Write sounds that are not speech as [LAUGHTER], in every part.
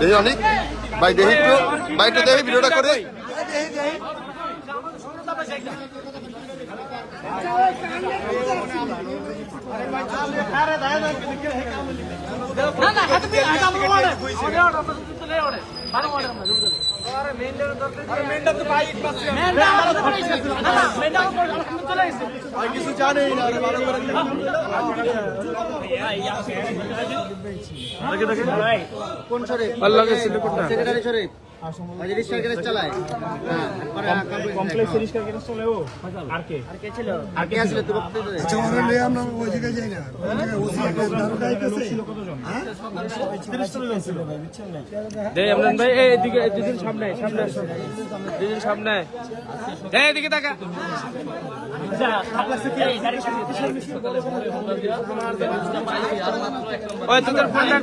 দেখি অনেক ভাই দেখি একটু ভাই একটু দেখি ভিডিওটা করে না না, হাতে হাতে আমরা ওড়ে ওড়ে কিছু জানেই না ভালো করে কোন শরীফ সেক্রেটারি শরীফ সামনে সামনে দুদিন সামনে। এদিকে ওই তোদের ফোনটা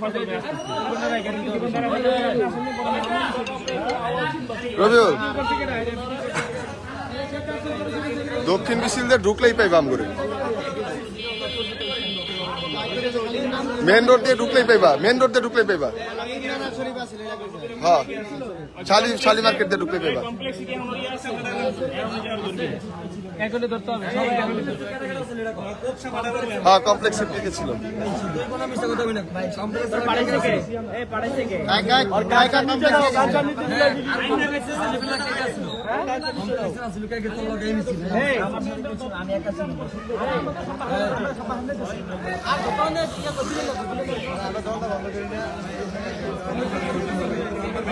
ফোন দক্ষিণ বিশিলদের ঢুকলেই পাই বাম করে মেন রোড দিয়ে ঢুকলেই পাইবা, মেন রোড দিয়ে ঢুকলেই পাইবা। হ্যাঁ শালি শালি মার্কেট দিয়ে ঢুকলেই পাইবা। এখনই ধরতে হবে সবাই। হ্যাঁ ছিল।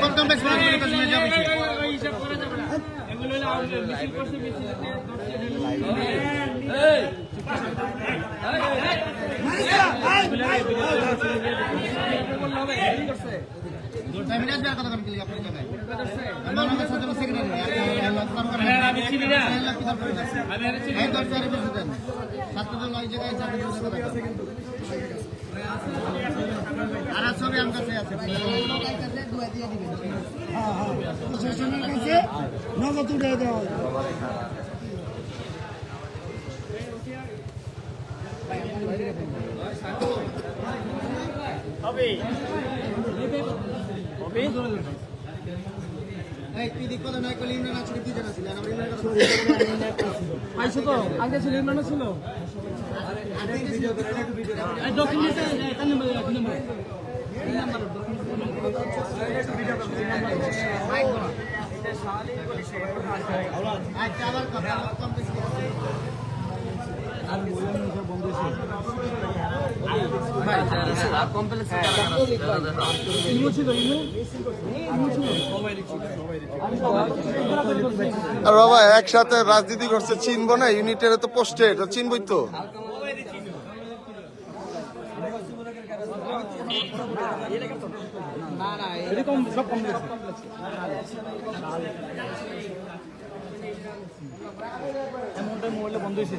কোন কমপ্লেক্স বলা করে কাছে যাবে হিসাব করে যাবে না এগুলো হলো আমাদের মিছিল করছে আমি এই দশ চারি বছর দেন ছাত্রদল ওই জায়গায় চাকরি করতে আর আর সবই আমার কাছে আছে হ্যাঁ হ্যাঁ। প্রশাসনের কাছে নগদ উঠে দেওয়া হবে। [LAUGHS] পাইছো তো? আগে ছিল ইমরান ছিল? এই ডকুমেন্ট একসাথে রাজনীতি করছে, চিনবো না, ইউনিটের তো পোস্টে, এটা চিনবই তো। এরকম সব কম মোবাইলটা বন্ধ হয়েছে।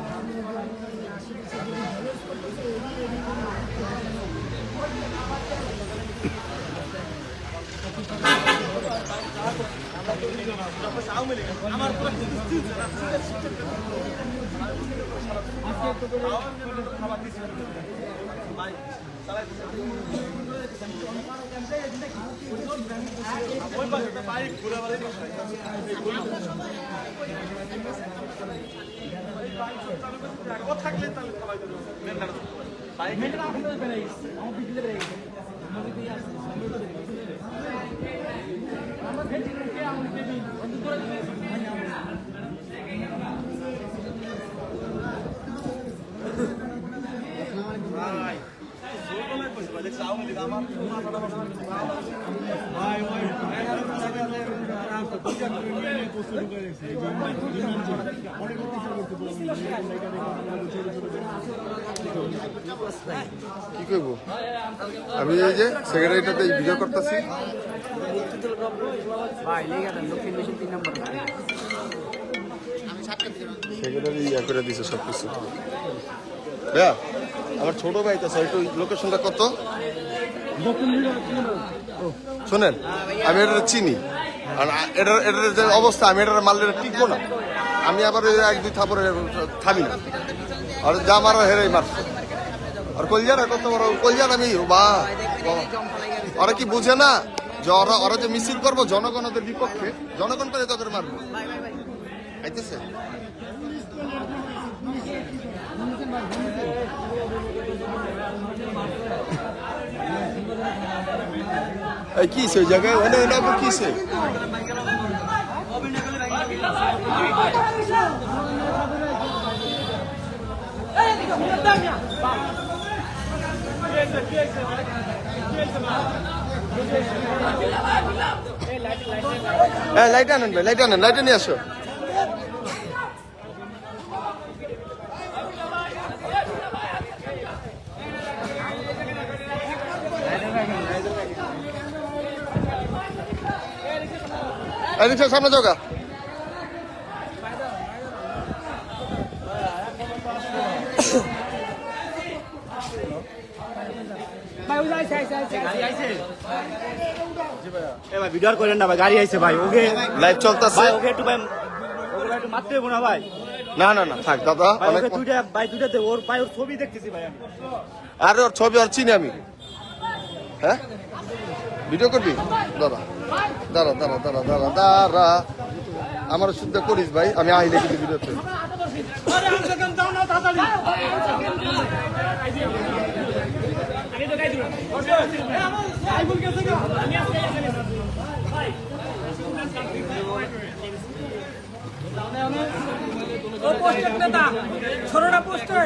আমার পুরো বাইক ঘুরে বাইক থাকলে তাহলে বাইক মেন্টাল বাইক মেন্টাল কি করব আমি এই যে সেক্রেটারিটাতে ভিডিও করতেছি। সেক্রেটারি ইয়া করে দিছে সব কিছু ভাইয়া আমার ছোট ভাই তো একটু লোকেশনটা কত? শোনেন আমি এটা চিনি। আর এটার এটার যে অবস্থা, আমি এটার মালের টিকবো না। আমি আবার এক, দুই থাপড়ে থামি না। আর যা মারা হেরে মারছে। আর কলজারা কত বড় আমি বা। ওরা কি বুঝে না? যে ওরা ওরা যে মিছিল করব জনগণদের বিপক্ষে, জনগণ করে তোদের মারবো। আইতেছে? এই কি সে জায়গায়? ওনে ওনে কি সে? লাইট আনেন ভাই লাইট আনেন লাইটে নিয়ে আসো। এই রিক্সা সামনে যোগা ভিডিও আর করেন না ভাই গাড়ি আইছে ভাই ওকে লাইভ চলতেছে। ভাই ওকে একটু ভাই ওকে ভাই একটু মারতে দেবো না ভাই? না না না থাক দাদা অনেক দুইটা ভাই দুইটা দে ওর ভাই ওর ছবি দেখতেছি ভাই আমি। আরে ওর ছবি আর চিনি আমি। হ্যাঁ? ভিডিও করবি? দাদা। দাঁড়া দাঁড়া দাঁড়া দাঁড়া দাঁড়া। আমার শুদ্ধ করিস ভাই, আমি আইলে কিন্তু ভিডিওতে। ছোটটা পোস্টার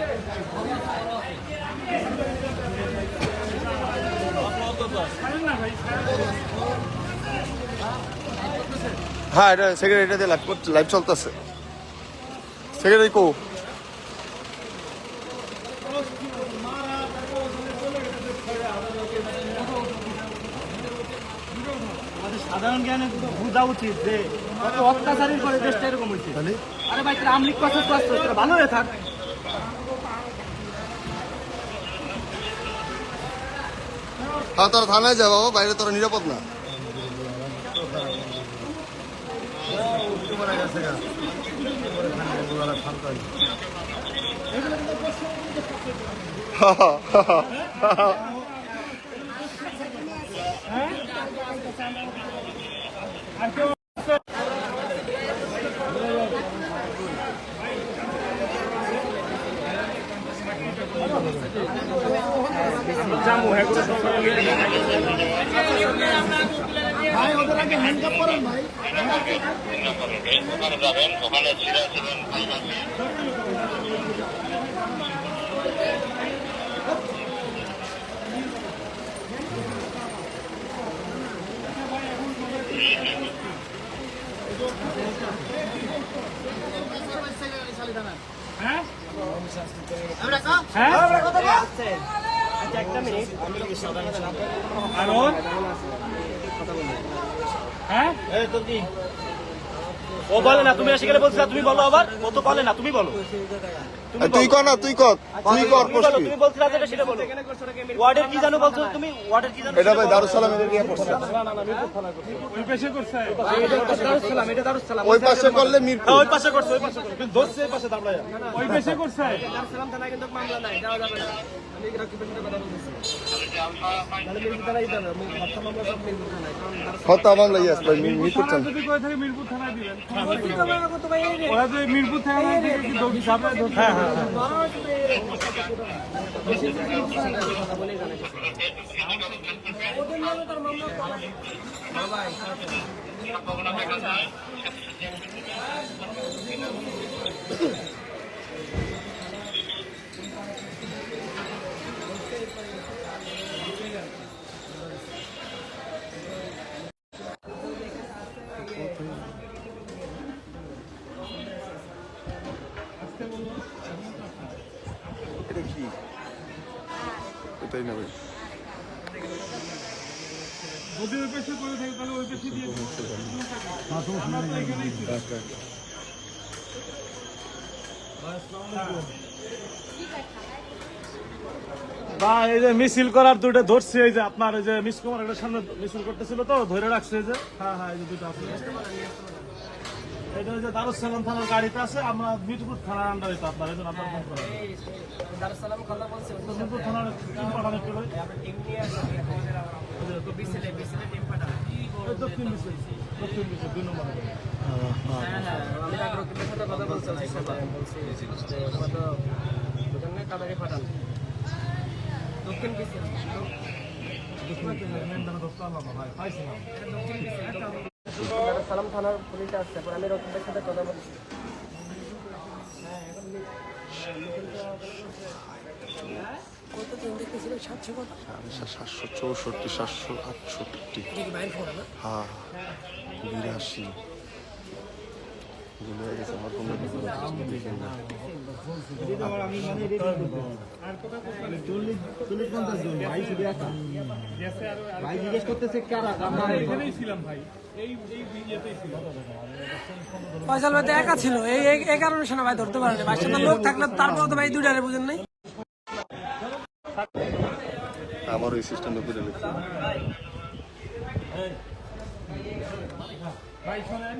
হ্যাঁ এটা সেক্রেটারিতে লাইভ করছে লাইভ চলতেছে। সেক্রেটারি কো? সাধারণ জ্ঞানে বোঝা উচিত যে কত করে দেশটা এরকম হয়েছে। আরে ভাই তোরা আমলিক কথা করছ তোরা ভালো হয়ে থাক। হ্যাঁ তোরা থানায় যা বাবা বাইরে তোরা নিরাপদ না। পরে গেছে গা। হ্যাঁ? তারপরে খানিকে জামু এগুলো সব ভাই ওদের আগে হ্যান্ডকাপ করেন ভাই। ওখানে যাবেন ওখানে জিরা কারণ? হ্যাঁ? ও বলে না তুমি এসে গেলে বলছিলা তুমি বলো আবার? ও তো বলে না তুমি বলো। তুই কর না তুই কর তুই কর তুমি তুমি বলছিলা যেটা সেটা বলো। ওয়ার্ডের কি জানো বলছো তুমি? ওয়ার্ডের কি জানো এটা ভাই দারুসালাম এর নিয়ে করছে ওই পেশে করছে ওই পাশে করলে মিরপুর। ওই পাশে করছ ওই পাশে করছ। কিন্তু এই পাশে দাঁড়ায়। ওই পেশে করছে। হত্যা মামলা ইয়াস ভাই মিরপুর থানা। যদি কই থাকে এটা কি? এটাই না ভাই যদি ওই পেশে করে থাকে তাহলে ওই পেশে দিয়ে আমরা তো এখানেই ছিলাম। বা এই যে মিছিল করার দুটো ধরছি এই যে আপনার এই যে মিস কুমার একটা সামনে মিছিল করতেছিল তো ধরে রাখছে এই যে। হ্যাঁ হ্যাঁ এই যে দুটো আছে। এটা যে দারুসালাম থানার গাড়িতে আছে আমরা মিরপুর থানার আন্ডারে তো আপনার এই জন্য আপনার ফোন করা মিরপুর থানার টিম পাঠানো একটু ভাই। এই দক্ষিণ মিছিল দক্ষিণ মিছিল দুই নম্বর সালাম থানার পুলিশ আসছে পরে আমি রকিবের সাথে কথা বলছি। সাতশো চৌষট্টি সাতশো আটষট্টি। হ্যাঁ বিরাশি। একা ছিল। এই কারণে শোনা ভাই ধরতে পারেনি। ভাই সাথে লোক থাকলে তারপর তো ভাই দুইটারে বুঝেন নাই। আমার ওই সিস্টেমটা বুঝে লিখতে ভাই শোনেন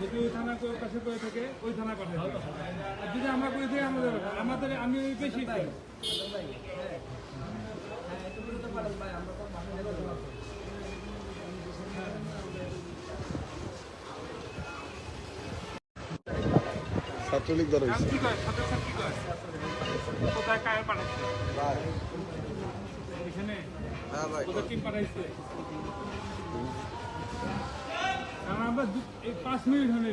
যদি ওই থানা কাছে করে থাকে ওই থানা পাঠাই আর যদি আমরা করে থাকি আমাদের আমাদের আমি ওই বেশি করি। ছাত্রলীগ হয়েছে। কয়? কোথায় কায় পাঠাচ্ছে এখানে কোথায় টিম পাঠাইছে কারণ আমরা এই পাঁচ মিনিট হলে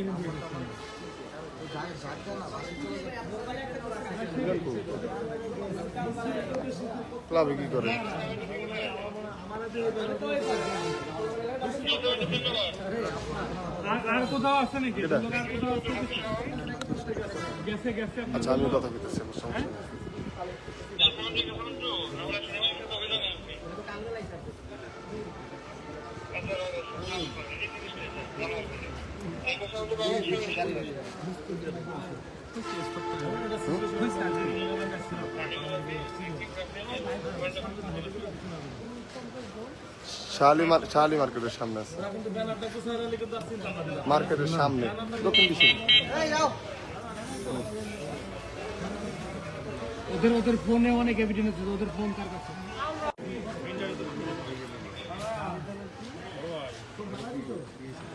ক্লাবে কি করে? আর কোথাও আছে নাকি? আচ্ছা আমিও কথা বলতেছি আমার সমস্যা শালি মার মার্কেটের সামনে আছে। মার্কেটের সামনে। দক্ষিণ দিশে ওদের ওদের ফোনে অনেক এভিডেন্স ওদের ফোন কার কাছে?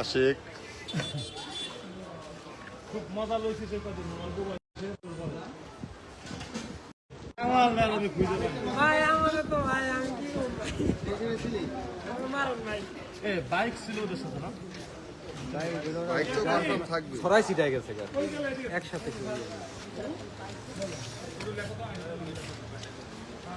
আশিক খুব মজা লইছে সে কদিন অল্প বয়সে। আমার মেল আমি খুঁজে ভাই আমাকে তো বাইক সিটাই গেছে একসাথে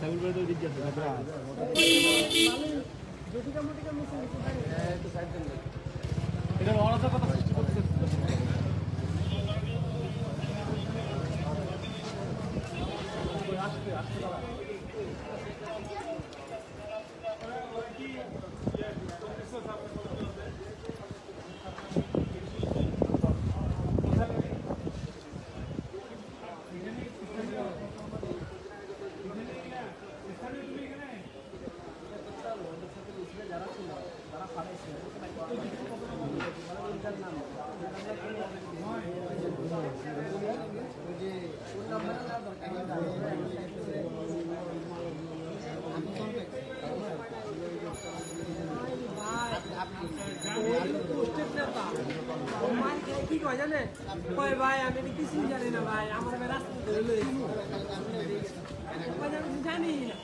হ্যালো এটা অরাজকতা সৃষ্টি করতেছে পোস্টের নেতা কি কয় জানে কয় ভাই আমি কিছু জানি না ভাই আমার রাস্তা ধরে জানি না